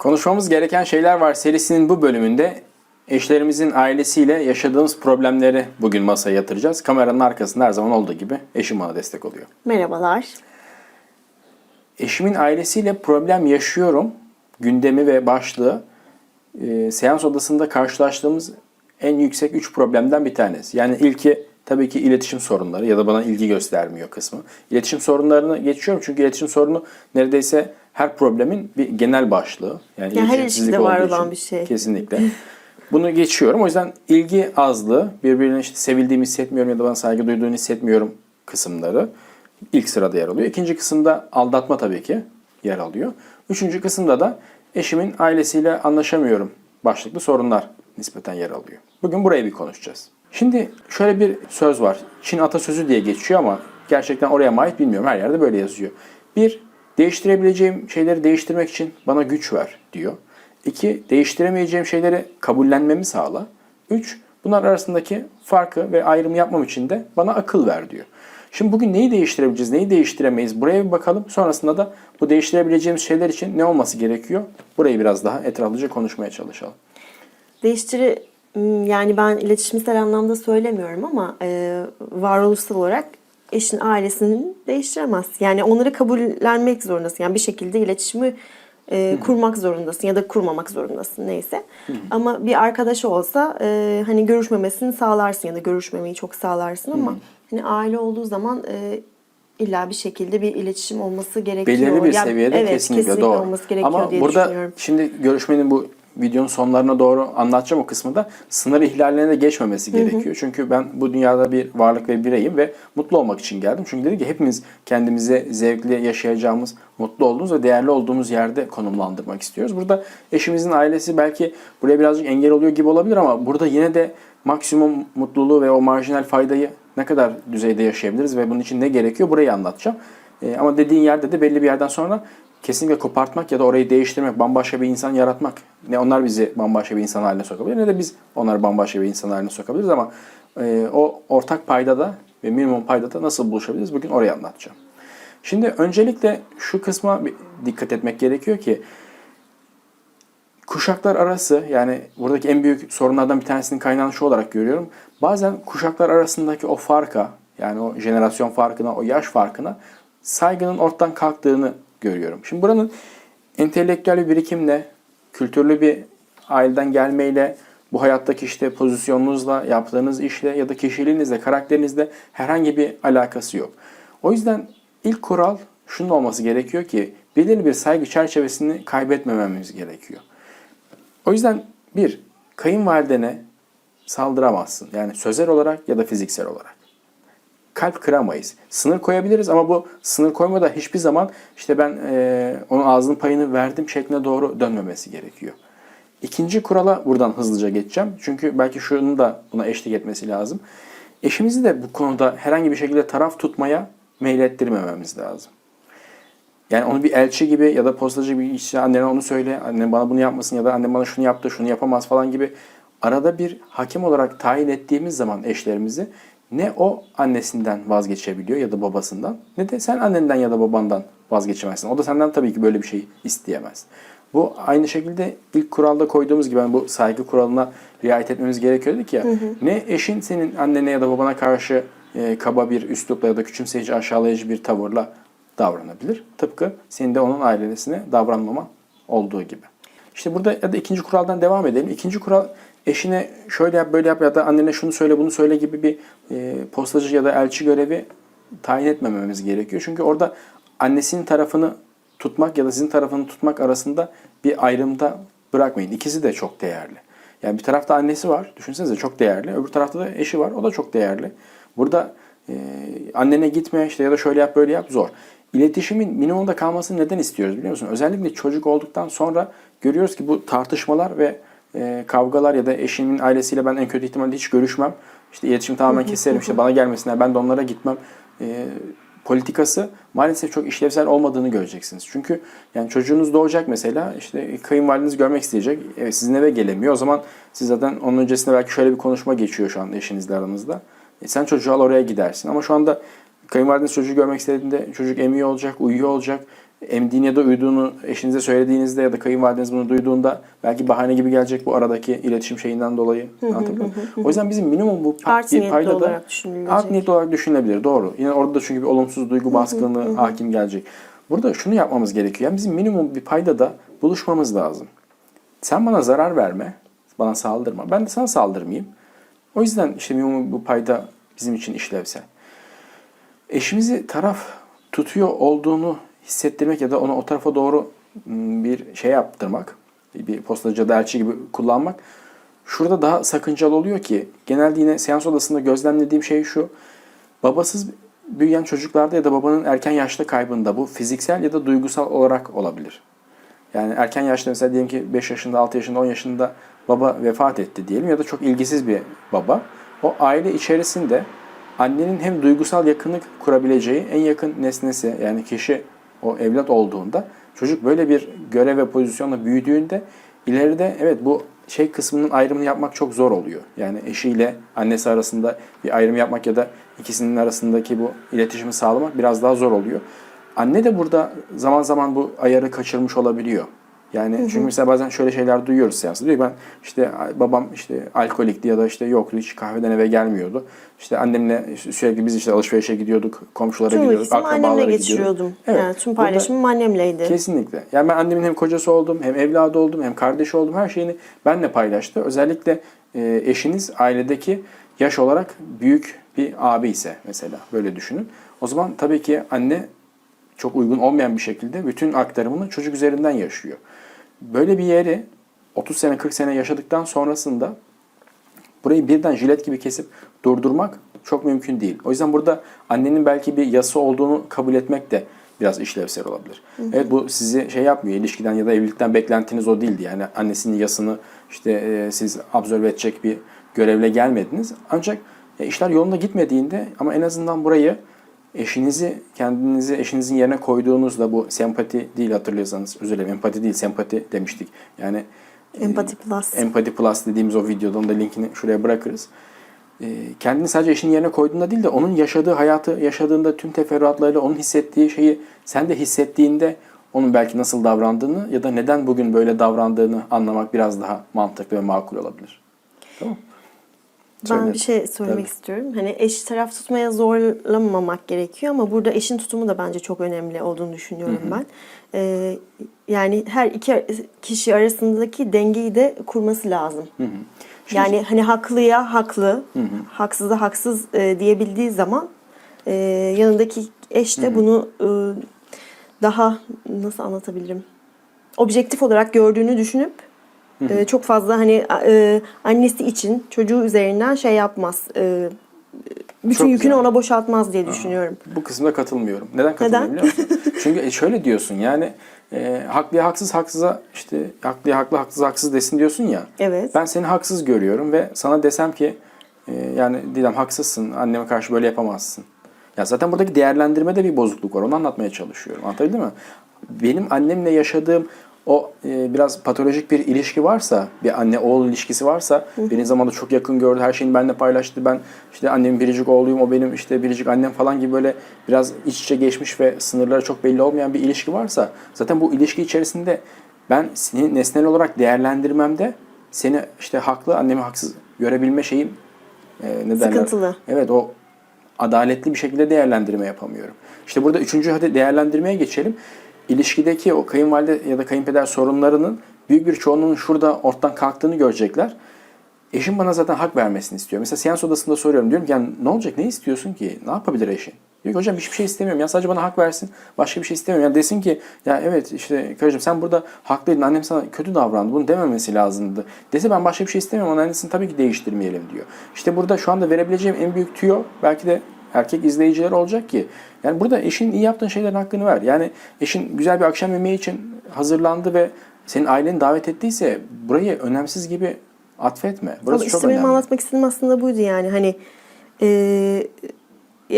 Konuşmamız gereken şeyler var serisinin bu bölümünde eşlerimizin ailesiyle yaşadığımız problemleri bugün masaya yatıracağız. Kameranın arkasında her zaman olduğu gibi eşim bana destek oluyor. Merhabalar. Eşimin ailesiyle problem yaşıyorum gündemi ve başlığı e, seans odasında karşılaştığımız en yüksek 3 problemden bir tanesi. Yani ilki tabii ki iletişim sorunları ya da bana ilgi göstermiyor kısmı. İletişim sorunlarını geçiyorum çünkü iletişim sorunu neredeyse her problemin bir genel başlığı. Yani Ya her ilişkide var olan için bir şey. Kesinlikle. Bunu geçiyorum. O yüzden ilgi azlığı, birbirine işte sevildiğimi hissetmiyorum ya da bana saygı duyduğunu hissetmiyorum kısımları ilk sırada yer alıyor. İkinci kısımda aldatma tabii ki yer alıyor. Üçüncü kısımda da eşimin ailesiyle anlaşamıyorum başlıklı sorunlar nispeten yer alıyor. Bugün burayı bir konuşacağız. Şimdi şöyle bir söz var. Çin atasözü diye geçiyor ama gerçekten oraya mı ait bilmiyorum. Her yerde böyle yazıyor. Bir, değiştirebileceğim şeyleri değiştirmek için bana güç ver diyor. İki, değiştiremeyeceğim şeyleri kabullenmemi sağla. Üç, bunlar arasındaki farkı ve ayrımı yapmam için de bana akıl ver diyor. Şimdi bugün neyi değiştirebileceğiz, neyi değiştiremeyiz buraya bir bakalım. Sonrasında da bu değiştirebileceğimiz şeyler için ne olması gerekiyor? Burayı biraz daha etraflıca konuşmaya çalışalım. Değiştiri hmm, yani ben iletişimsel anlamda söylemiyorum ama e, varoluşsal olarak eşin ailesini değiştiremez. Yani onları kabullenmek zorundasın. Yani bir şekilde iletişimi e, kurmak zorundasın ya da kurmamak zorundasın neyse. Ama bir arkadaş olsa e, hani görüşmemesini sağlarsın ya da görüşmemeyi çok sağlarsın ama hani aile olduğu zaman e, illa bir şekilde bir iletişim olması gerekiyor. Belirli bir Yani seviyede evet, kesinlikle, doğru. olması gerekiyor Ama diye burada şimdi görüşmenin bu videonun sonlarına doğru anlatacağım o kısmında sınır ihlallerine de geçmemesi gerekiyor. Çünkü ben bu dünyada bir varlık ve bireyim ve mutlu olmak için geldim. Çünkü dedi ki hepimiz kendimize zevkli yaşayacağımız, mutlu olduğumuz ve değerli olduğumuz yerde konumlandırmak istiyoruz. Burada eşimizin ailesi belki buraya birazcık engel oluyor gibi olabilir ama burada yine de maksimum mutluluğu ve o marjinal faydayı ne kadar düzeyde yaşayabiliriz ve bunun için ne gerekiyor burayı anlatacağım. Ee, ama dediğin yerde de belli bir yerden sonra kesinlikle kopartmak ya da orayı değiştirmek, bambaşka bir insan yaratmak. Ne onlar bizi bambaşka bir insan haline sokabilir ne de biz onları bambaşka bir insan haline sokabiliriz ama e, o ortak paydada ve minimum paydada nasıl buluşabiliriz bugün orayı anlatacağım. Şimdi öncelikle şu kısma dikkat etmek gerekiyor ki kuşaklar arası yani buradaki en büyük sorunlardan bir tanesinin kaynağını şu olarak görüyorum. Bazen kuşaklar arasındaki o farka yani o jenerasyon farkına, o yaş farkına saygının ortadan kalktığını görüyorum. Şimdi buranın entelektüel bir birikimle, kültürlü bir aileden gelmeyle, bu hayattaki işte pozisyonunuzla, yaptığınız işle ya da kişiliğinizle, karakterinizle herhangi bir alakası yok. O yüzden ilk kural şunun olması gerekiyor ki belirli bir saygı çerçevesini kaybetmememiz gerekiyor. O yüzden bir, kayınvalidene saldıramazsın. Yani sözel olarak ya da fiziksel olarak. Kalp kıramayız. Sınır koyabiliriz ama bu sınır koymada hiçbir zaman işte ben e, onun ağzının payını verdim şekline doğru dönmemesi gerekiyor. İkinci kurala buradan hızlıca geçeceğim. Çünkü belki şunun da buna eşlik etmesi lazım. Eşimizi de bu konuda herhangi bir şekilde taraf tutmaya meylettirmememiz lazım. Yani onu bir elçi gibi ya da postacı gibi işte annene onu söyle, annen bana bunu yapmasın ya da annem bana şunu yaptı, şunu yapamaz falan gibi arada bir hakim olarak tayin ettiğimiz zaman eşlerimizi ne o annesinden vazgeçebiliyor ya da babasından ne de sen annenden ya da babandan vazgeçemezsin. O da senden tabii ki böyle bir şey isteyemez. Bu aynı şekilde ilk kuralda koyduğumuz gibi yani bu saygı kuralına riayet etmemiz gerekiyor dedik ya. Ne eşin senin annene ya da babana karşı e, kaba bir üslupla ya da küçümseyici aşağılayıcı bir tavırla davranabilir. Tıpkı senin de onun ailesine davranmaman olduğu gibi. İşte burada ya da ikinci kuraldan devam edelim. İkinci kural eşine şöyle yap böyle yap ya da annene şunu söyle bunu söyle gibi bir e, postacı ya da elçi görevi tayin etmememiz gerekiyor. Çünkü orada annesinin tarafını tutmak ya da sizin tarafını tutmak arasında bir ayrımda bırakmayın. İkisi de çok değerli. Yani bir tarafta annesi var. Düşünsenize çok değerli. Öbür tarafta da eşi var. O da çok değerli. Burada e, annene gitme işte ya da şöyle yap böyle yap zor. İletişimin minimumda kalmasını neden istiyoruz biliyor musun? Özellikle çocuk olduktan sonra görüyoruz ki bu tartışmalar ve e, kavgalar ya da eşimin ailesiyle ben en kötü ihtimalle hiç görüşmem. İşte iletişimi tamamen keserim. İşte bana gelmesinler ben de onlara gitmem. E, politikası maalesef çok işlevsel olmadığını göreceksiniz. Çünkü yani çocuğunuz doğacak mesela işte kayınvalideniz görmek isteyecek. Evet sizin eve gelemiyor. O zaman siz zaten onun öncesinde belki şöyle bir konuşma geçiyor şu anda eşinizle aranızda. E, sen çocuğu al oraya gidersin. Ama şu anda kayınvalideniz çocuğu görmek istediğinde çocuk emiyor olacak, uyuyor olacak. Emdiğini ya da uyuduğunu eşinize söylediğinizde ya da kayınvalideniz bunu duyduğunda belki bahane gibi gelecek bu aradaki iletişim şeyinden dolayı. O yüzden bizim minimum bu Art bir niyetli payda da art niyetli olarak düşünülebilir. Doğru. Yine orada da çünkü bir olumsuz duygu baskını hakim gelecek. Burada şunu yapmamız gerekiyor. Yani bizim minimum bir payda da buluşmamız lazım. Sen bana zarar verme, bana saldırma. Ben de sana saldırmayayım. O yüzden işte minimum bu payda bizim için işlevsel. Eşimizi taraf tutuyor olduğunu hissettirmek ya da onu o tarafa doğru bir şey yaptırmak, bir postacı da elçi gibi kullanmak şurada daha sakıncalı oluyor ki genelde yine seans odasında gözlemlediğim şey şu. Babasız büyüyen çocuklarda ya da babanın erken yaşta kaybında bu fiziksel ya da duygusal olarak olabilir. Yani erken yaşta mesela diyelim ki 5 yaşında, 6 yaşında, 10 yaşında baba vefat etti diyelim ya da çok ilgisiz bir baba. O aile içerisinde annenin hem duygusal yakınlık kurabileceği en yakın nesnesi yani kişi o evlat olduğunda çocuk böyle bir görev ve pozisyonla büyüdüğünde ileride evet bu şey kısmının ayrımını yapmak çok zor oluyor. Yani eşiyle annesi arasında bir ayrım yapmak ya da ikisinin arasındaki bu iletişimi sağlamak biraz daha zor oluyor. Anne de burada zaman zaman bu ayarı kaçırmış olabiliyor. Yani çünkü mesela bazen şöyle şeyler duyuyoruz seansta. Diyor ben işte babam işte alkolikti ya da işte yoktu hiç kahveden eve gelmiyordu. İşte annemle sürekli biz işte alışverişe gidiyorduk, komşulara Tüm gidiyorduk, ilgisimi annemle akrabalara geçiriyordum. Evet. Yani tüm Burada- paylaşımım annemleydi. Kesinlikle. Yani ben annemin hem kocası oldum, hem evladı oldum, hem kardeşi oldum. Her şeyini benle paylaştı. Özellikle e, eşiniz ailedeki yaş olarak büyük bir abi ise mesela böyle düşünün. O zaman tabii ki anne çok uygun olmayan bir şekilde bütün aktarımını çocuk üzerinden yaşıyor. Böyle bir yeri 30 sene 40 sene yaşadıktan sonrasında burayı birden jilet gibi kesip durdurmak çok mümkün değil. O yüzden burada annenin belki bir yası olduğunu kabul etmek de biraz işlevsel olabilir. Evet bu sizi şey yapmıyor ilişkiden ya da evlilikten beklentiniz o değildi. Yani annesinin yasını işte e, siz absorbe edecek bir görevle gelmediniz. Ancak e, işler yolunda gitmediğinde ama en azından burayı eşinizi kendinizi eşinizin yerine koyduğunuzda bu sempati değil hatırlıyorsanız özür dilerim empati değil sempati demiştik. Yani e, Empati Plus. Empati Plus dediğimiz o videodan da linkini şuraya bırakırız. Ee, kendini sadece eşinin yerine koyduğunda değil de onun yaşadığı hayatı yaşadığında tüm teferruatlarıyla onun hissettiği şeyi sen de hissettiğinde onun belki nasıl davrandığını ya da neden bugün böyle davrandığını anlamak biraz daha mantıklı ve makul olabilir. Tamam Ben bir şey söylemek Tabii. istiyorum. Hani eş taraf tutmaya zorlamamak gerekiyor ama burada eşin tutumu da bence çok önemli olduğunu düşünüyorum ben. Ee, yani her iki kişi arasındaki dengeyi de kurması lazım. Yani hani haklıya haklı, haksıza haksız e, diyebildiği zaman e, yanındaki eş de bunu e, daha nasıl anlatabilirim? Objektif olarak gördüğünü düşünüp e, çok fazla hani e, annesi için çocuğu üzerinden şey yapmaz. E, bütün Çok yükünü güzel. ona boşaltmaz diye düşünüyorum. Bu kısımda katılmıyorum. Neden katılmıyorum Neden? biliyor musun? Çünkü e, şöyle diyorsun yani e, haklıya haksız haksıza işte haklıya haklı haksız haksız desin diyorsun ya. Evet. Ben seni haksız görüyorum ve sana desem ki e, yani Didem haksızsın anneme karşı böyle yapamazsın. Ya zaten buradaki değerlendirmede bir bozukluk var onu anlatmaya çalışıyorum anlatabildim mi? Benim annemle yaşadığım o e, biraz patolojik bir ilişki varsa, bir anne oğul ilişkisi varsa, beni zamanında çok yakın gördü, her şeyini benimle paylaştı. Ben işte annemin biricik oğluyum, o benim işte biricik annem falan gibi böyle biraz iç içe geçmiş ve sınırları çok belli olmayan bir ilişki varsa, zaten bu ilişki içerisinde ben seni nesnel olarak değerlendirmemde seni işte haklı, annemi haksız görebilme şeyim e, ne derler? Sıkıntılı. Evet o adaletli bir şekilde değerlendirme yapamıyorum. İşte burada üçüncü hadi değerlendirmeye geçelim. İlişkideki o kayınvalide ya da kayınpeder sorunlarının büyük bir çoğunluğunun şurada ortadan kalktığını görecekler. Eşim bana zaten hak vermesini istiyor. Mesela seans odasında soruyorum. Diyorum ki yani ne olacak? Ne istiyorsun ki? Ne yapabilir eşin? Diyor ki hocam hiçbir şey istemiyorum. Ya sadece bana hak versin. Başka bir şey istemiyorum. Yani desin ki ya evet işte karıcığım sen burada haklıydın. Annem sana kötü davrandı. Bunu dememesi lazımdı. Dese ben başka bir şey istemiyorum. Onun annesini tabii ki değiştirmeyelim diyor. İşte burada şu anda verebileceğim en büyük tüyo belki de erkek izleyiciler olacak ki. Yani burada eşin iyi yaptığın şeylerin hakkını ver. Yani eşin güzel bir akşam yemeği için hazırlandı ve senin aileni davet ettiyse burayı önemsiz gibi atfetme. Burası Ama çok önemli. anlatmak istediğim aslında buydu yani hani e,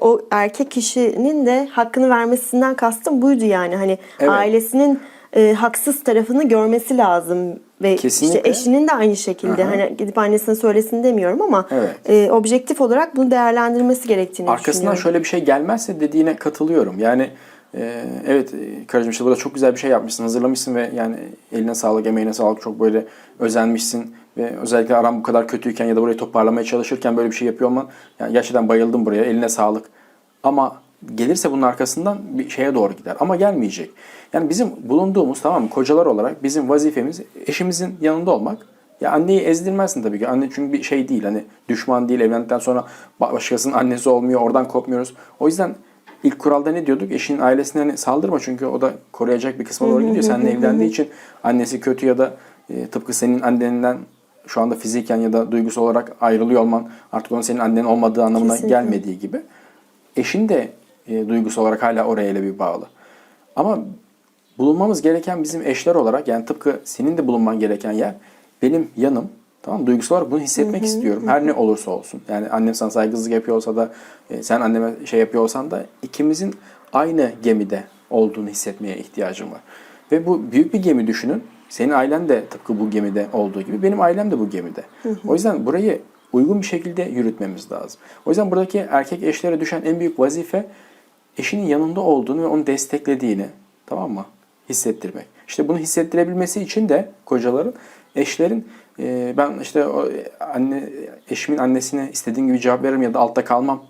o erkek kişinin de hakkını vermesinden kastım buydu yani hani Evet. ailesinin e, haksız tarafını görmesi lazım ve Kesinlikle. işte eşinin de aynı şekilde Aha. hani gidip annesine söylesin demiyorum ama Evet. e, objektif olarak bunu değerlendirmesi gerektiğini Arkasından şöyle bir şey gelmezse dediğine katılıyorum. Yani Ee, evet e, karıcığım işte burada çok güzel bir şey yapmışsın, hazırlamışsın ve yani eline sağlık, emeğine sağlık. Çok böyle özenmişsin ve özellikle aram bu kadar kötüyken ya da burayı toparlamaya çalışırken böyle bir şey yapıyor olman yani gerçekten bayıldım buraya. Eline sağlık. Ama gelirse bunun arkasından bir şeye doğru gider. Ama gelmeyecek. Yani bizim bulunduğumuz tamam mı kocalar olarak bizim vazifemiz eşimizin yanında olmak. Ya anneyi ezdirmezsin tabii ki. Anne çünkü bir şey değil hani düşman değil. Evlendikten sonra başkasının annesi olmuyor. Oradan kopmuyoruz. O yüzden ilk kuralda ne diyorduk? Eşinin ailesine hani saldırma çünkü o da koruyacak bir kısma doğru gidiyor. Seninle evlendiği için annesi kötü ya da e, tıpkı senin anneninden şu anda fiziken ya da duygusal olarak ayrılıyor olman artık onun senin annen olmadığı anlamına Kesinlikle. gelmediği gibi eşin de e, duygusal olarak hala oraya ile bir bağlı. Ama bulunmamız gereken bizim eşler olarak yani tıpkı senin de bulunman gereken yer benim yanım. Tamam mı? Duygusal olarak bunu hissetmek istiyorum. Her ne olursa olsun. Yani annem sana saygısızlık yapıyor olsa da e, sen anneme şey yapıyor olsan da ikimizin aynı gemide olduğunu hissetmeye ihtiyacım var. Ve bu büyük bir gemi düşünün. Senin ailen de tıpkı bu gemide olduğu gibi benim ailem de bu gemide. O yüzden burayı uygun bir şekilde yürütmemiz lazım. O yüzden buradaki erkek eşlere düşen en büyük vazife eşinin yanında olduğunu ve onu desteklediğini tamam mı? Hissettirmek. İşte bunu hissettirebilmesi için de kocaların, eşlerin e, ben işte o anne eşimin annesine istediğim gibi cevap veririm ya da altta kalmam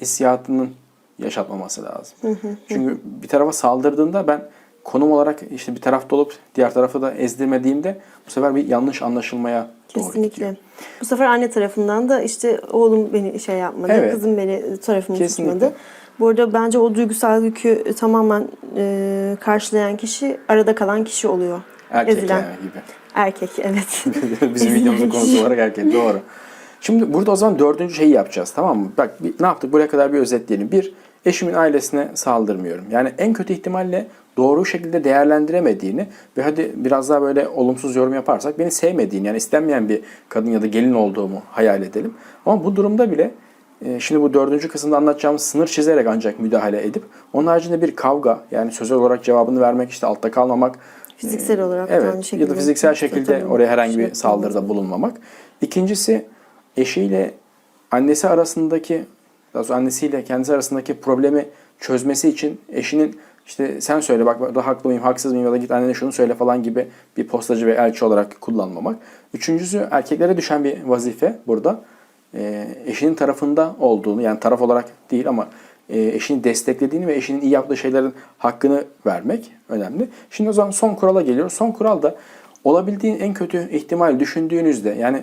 hissiyatının yaşatmaması lazım. Çünkü bir tarafa saldırdığında ben konum olarak işte bir tarafta olup diğer tarafı da ezdirmediğimde bu sefer bir yanlış anlaşılmaya doğru gidiyor. Kesinlikle. Bu sefer anne tarafından da işte oğlum beni şey yapmadı, Evet. kızım beni tarafımı Kesinlikle. tutmadı. Bu arada bence o duygusal yükü tamamen e, karşılayan kişi arada kalan kişi oluyor. Erkek Ezilen. yani gibi. Erkek evet. Bizim videomuzun konusu olarak erkek. Doğru. Şimdi burada o zaman dördüncü şeyi yapacağız tamam mı? Bak bir, ne yaptık? Buraya kadar bir özetleyelim. Bir, eşimin ailesine saldırmıyorum. Yani en kötü ihtimalle doğru şekilde değerlendiremediğini ve hadi biraz daha böyle olumsuz yorum yaparsak beni sevmediğini yani istenmeyen bir kadın ya da gelin olduğumu hayal edelim. Ama bu durumda bile e, şimdi bu dördüncü kısımda anlatacağımız sınır çizerek ancak müdahale edip onun haricinde bir kavga yani sözel olarak cevabını vermek işte altta kalmamak Fiziksel olarak da Evet aynı şekilde. ya da fiziksel şekilde oraya herhangi şey bir saldırıda bulunmamak. İkincisi eşiyle annesi arasındaki daha sonra annesiyle kendisi arasındaki problemi çözmesi için eşinin işte sen söyle bak da haklı mıyım haksız mıyım ya da git annene şunu söyle falan gibi bir postacı ve elçi olarak kullanmamak. Üçüncüsü erkeklere düşen bir vazife burada. Ee, eşinin tarafında olduğunu yani taraf olarak değil ama e, eşini desteklediğini ve eşinin iyi yaptığı şeylerin hakkını vermek önemli. Şimdi o zaman son kurala geliyoruz. Son kural da olabildiğin en kötü ihtimal düşündüğünüzde yani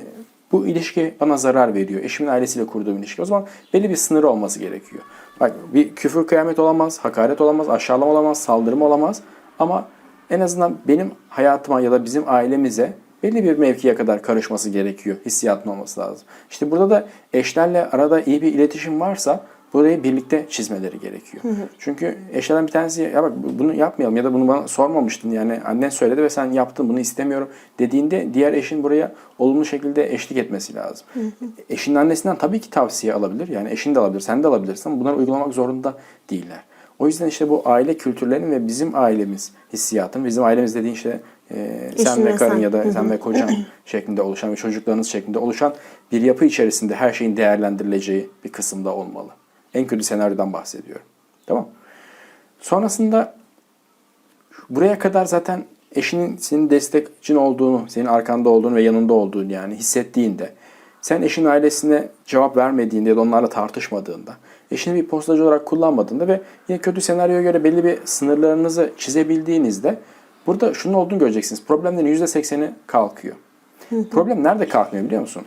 bu ilişki bana zarar veriyor. Eşimin ailesiyle kurduğum ilişki. O zaman belli bir sınırı olması gerekiyor. Bak bir küfür kıyamet olamaz, hakaret olamaz, aşağılama olamaz, saldırma olamaz. Ama en azından benim hayatıma ya da bizim ailemize belli bir mevkiye kadar karışması gerekiyor. Hissiyatın olması lazım. İşte burada da eşlerle arada iyi bir iletişim varsa burayı birlikte çizmeleri gerekiyor. Çünkü eşlerden bir tanesi ya bak bunu yapmayalım ya da bunu bana sormamıştın yani annen söyledi ve sen yaptın bunu istemiyorum dediğinde diğer eşin buraya olumlu şekilde eşlik etmesi lazım. Eşinin annesinden tabii ki tavsiye alabilir. Yani eşin de alabilir, sen de alabilirsin ama bunları uygulamak zorunda değiller. O yüzden işte bu aile kültürlerinin ve bizim ailemiz hissiyatın, bizim ailemiz dediğin işte e, sen ve karın sen. ya da sen ve kocan şeklinde oluşan ve çocuklarınız şeklinde oluşan bir yapı içerisinde her şeyin değerlendirileceği bir kısımda olmalı. En kötü senaryodan bahsediyorum. Tamam. Sonrasında buraya kadar zaten eşinin senin destekçin olduğunu, senin arkanda olduğunu ve yanında olduğunu yani hissettiğinde, sen eşin ailesine cevap vermediğinde ya da onlarla tartışmadığında, eşini bir postacı olarak kullanmadığında ve yine kötü senaryoya göre belli bir sınırlarınızı çizebildiğinizde burada şunun olduğunu göreceksiniz. Problemlerin %80'i kalkıyor. Problem nerede kalkmıyor biliyor musun?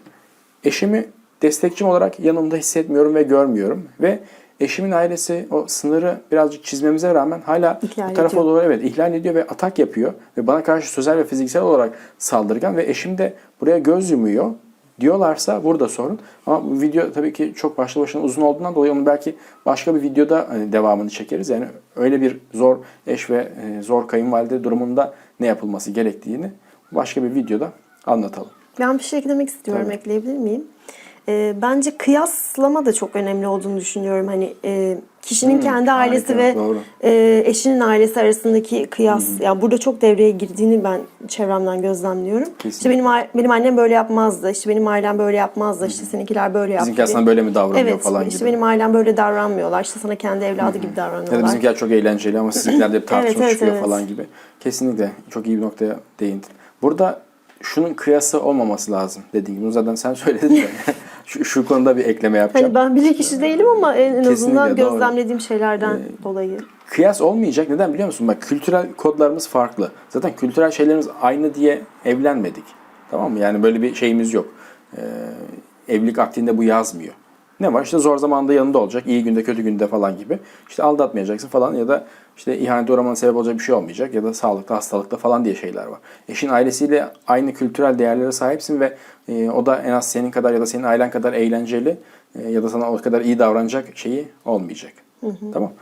Eşimi destekçim olarak yanımda hissetmiyorum ve görmüyorum ve eşimin ailesi o sınırı birazcık çizmemize rağmen hala İhlal bu tarafa ediyor. doğru evet ihlal ediyor ve atak yapıyor ve bana karşı sözel ve fiziksel olarak saldırgan ve eşim de buraya göz yumuyor diyorlarsa burada sorun. Ama bu video tabii ki çok başlı başına uzun olduğundan dolayı onu belki başka bir videoda hani devamını çekeriz. Yani öyle bir zor eş ve e, zor kayınvalide durumunda ne yapılması gerektiğini başka bir videoda anlatalım. Ben bir şey eklemek istiyorum. Tabii. Ekleyebilir miyim? Ee, bence kıyaslama da çok önemli olduğunu düşünüyorum. Hani e, kişinin kendi ailesi harika, ve doğru. e, eşinin ailesi arasındaki kıyas yani burada çok devreye girdiğini ben çevremden gözlemliyorum. Kesinlikle. İşte benim benim annem böyle yapmazdı. işte benim ailem böyle yapmazdı. işte seninkiler böyle yaptı. Bizimki aslında böyle mi davranıyor Evet, falan işte gibi. benim ailem böyle davranmıyorlar. İşte sana kendi evladı gibi Ya da davranıyorlar. bizimkiler çok eğlenceli ama sizinkiler de hep tartışma Evet, evet, çıkıyor evet. falan gibi. Kesinlikle çok iyi bir noktaya değindin. Burada şunun kıyası olmaması lazım dediğin gibi. Bunu zaten sen söyledin de. şu, şu konuda bir ekleme yapacağım. Hani ben bilir kişi değilim ama en, en azından Kesinlikle, doğru. gözlemlediğim şeylerden Ee, dolayı. Kıyas olmayacak. Neden biliyor musun? Bak kültürel kodlarımız farklı. Zaten kültürel şeylerimiz aynı diye evlenmedik. Tamam mı? Yani böyle bir şeyimiz yok. Ee, evlilik akdinde bu yazmıyor. Ne var? İşte zor zamanda yanında olacak. iyi günde kötü günde falan gibi. İşte aldatmayacaksın falan ya da işte ihanete uğramana sebep olacak bir şey olmayacak ya da sağlıkta hastalıkta falan diye şeyler var. Eşin ailesiyle aynı kültürel değerlere sahipsin ve e, o da en az senin kadar ya da senin ailen kadar eğlenceli e, ya da sana o kadar iyi davranacak şeyi olmayacak. Tamam.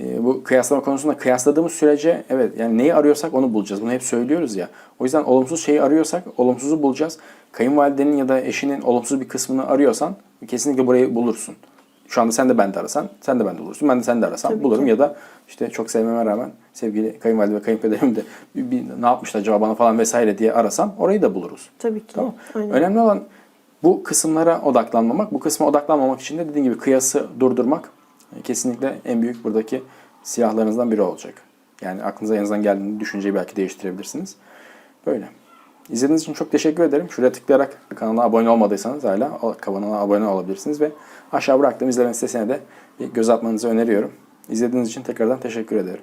E, bu kıyaslama konusunda kıyasladığımız sürece evet yani neyi arıyorsak onu bulacağız. Bunu hep söylüyoruz ya. O yüzden olumsuz şeyi arıyorsak olumsuzu bulacağız. Kayınvalidenin ya da eşinin olumsuz bir kısmını arıyorsan kesinlikle burayı bulursun. Şu anda sen de ben de arasan, sen de ben de bulursun. Ben de sen de arasam Tabii bulurum ki. ya da işte çok sevmeme rağmen sevgili kayınvalide ve kayınpederim de bir, bir, ne yapmışlar acaba bana falan vesaire diye arasam orayı da buluruz. Tabii ki. Tamam. Aynen. Önemli olan bu kısımlara odaklanmamak. Bu kısma odaklanmamak için de dediğim gibi kıyası durdurmak e, kesinlikle en büyük buradaki silahlarınızdan biri olacak. Yani aklınıza en azından geldiğinde düşünceyi belki değiştirebilirsiniz. Böyle. İzlediğiniz için çok teşekkür ederim. Şuraya tıklayarak kanala abone olmadıysanız hala kanala abone olabilirsiniz ve aşağı bıraktığım izleme sitesine de bir göz atmanızı öneriyorum. İzlediğiniz için tekrardan teşekkür ederim.